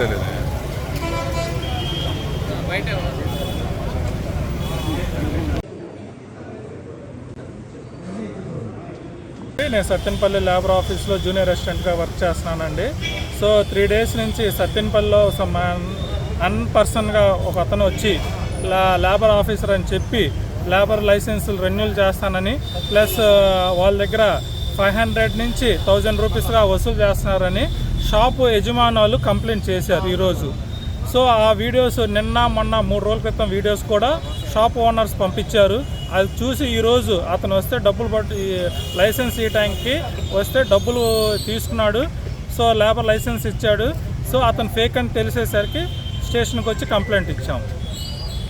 తెలియదు నేను సత్యనపల్లి లేబర్ ఆఫీస్లో జూనియర్ అసిస్టెంట్గా వర్క్ చేస్తున్నానండి. సో త్రీ డేస్ నుంచి సత్యనపల్లిలో సమ్ అన్ పర్సన్గా ఒక అతను వచ్చి లా లేబర్ ఆఫీసర్ అని చెప్పి లేబర్ లైసెన్సులు రెన్యూల్ చేస్తానని ప్లస్ వాళ్ళ దగ్గర ఫైవ్ హండ్రెడ్ నుంచి థౌజండ్ రూపీస్గా వసూలు చేస్తున్నారని షాపు యజమానులు కంప్లైంట్ చేశారు ఈరోజు. సో ఆ వీడియోస్ నిన్న మొన్న మూడు రోజుల క్రితం వీడియోస్ కూడా షాప్ ఓనర్స్ పంపించారు. అది చూసి ఈరోజు అతను వస్తే డబ్బులు పట్టి లైసెన్స్ ఇవ్వటానికి వస్తే డబ్బులు తీసుకున్నాడు. సో లేబర్ లైసెన్స్ ఇచ్చాడు. సో అతను ఫేక్ అని తెలిసేసరికి స్టేషన్కి వచ్చి కంప్లైంట్ ఇచ్చాం.